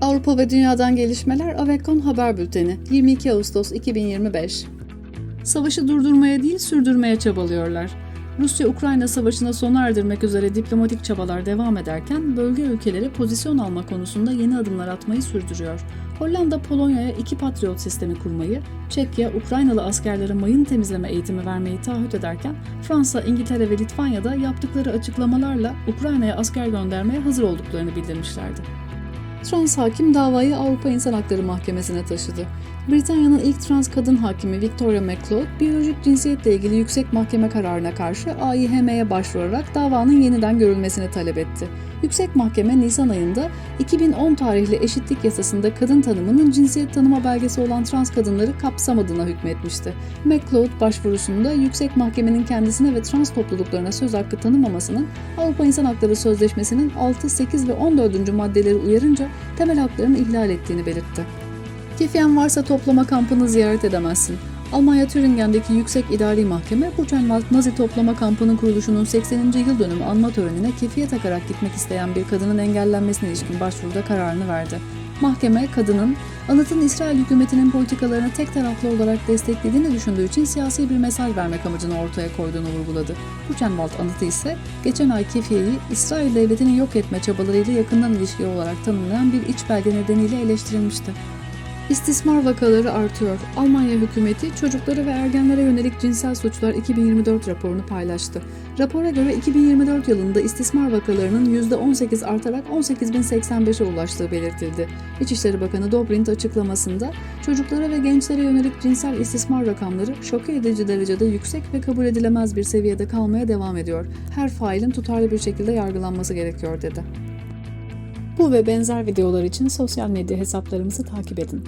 Avrupa ve Dünya'dan gelişmeler Avekon Haber Bülteni 22 Ağustos 2025 Savaşı durdurmaya değil sürdürmeye çabalıyorlar. Rusya-Ukrayna savaşına sona erdirmek üzere diplomatik çabalar devam ederken bölge ülkeleri pozisyon alma konusunda yeni adımlar atmayı sürdürüyor. Hollanda Polonya'ya iki Patriot sistemi kurmayı, Çekya Ukraynalı askerlere mayın temizleme eğitimi vermeyi taahhüt ederken Fransa, İngiltere ve Litvanya'da yaptıkları açıklamalarla Ukrayna'ya asker göndermeye hazır olduklarını bildirmişlerdi. Trans hakim davayı Avrupa İnsan Hakları Mahkemesi'ne taşıdı. Britanya'nın ilk trans kadın hakimi Victoria McLeod, biyolojik cinsiyetle ilgili yüksek mahkeme kararına karşı AİHM'ye başvurarak davanın yeniden görülmesini talep etti. Yüksek Mahkeme Nisan ayında 2010 tarihli eşitlik yasasında kadın tanımının cinsiyet tanıma belgesi olan trans kadınları kapsamadığına hükmetmişti. McLeod başvurusunda Yüksek Mahkemenin kendisine ve trans topluluklarına söz hakkı tanımamasının Avrupa İnsan Hakları Sözleşmesi'nin 6, 8 ve 14. maddeleri uyarınca temel haklarını ihlal ettiğini belirtti. Kefiyen varsa toplama kampını ziyaret edemezsin. Almanya Thüringen'deki Yüksek İdari Mahkeme, Buchenwald Nazi toplama kampının kuruluşunun 80. yıl dönümü anma törenine kefiye takarak gitmek isteyen bir kadının engellenmesine ilişkin başvuruda kararını verdi. Mahkeme, kadının anıtın İsrail hükümetinin politikalarını tek taraflı olarak desteklediğini düşündüğü için siyasi bir mesaj vermek amacını ortaya koyduğunu vurguladı. Buchenwald anıtı ise geçen ay kefiyeyi İsrail devletini yok etme çabalarıyla yakından ilişkili olarak tanımlayan bir iç belge nedeniyle eleştirilmişti. İstismar vakaları artıyor. Almanya hükümeti çocuklara ve ergenlere yönelik cinsel suçlar 2024 raporunu paylaştı. Rapora göre 2024 yılında istismar vakalarının %18 artarak 18.085'e ulaştığı belirtildi. İçişleri Bakanı Dobrindt açıklamasında çocuklara ve gençlere yönelik cinsel istismar rakamları şok edici derecede yüksek ve kabul edilemez bir seviyede kalmaya devam ediyor. Her failin tutarlı bir şekilde yargılanması gerekiyor dedi. Bu ve benzer videolar için sosyal medya hesaplarımızı takip edin.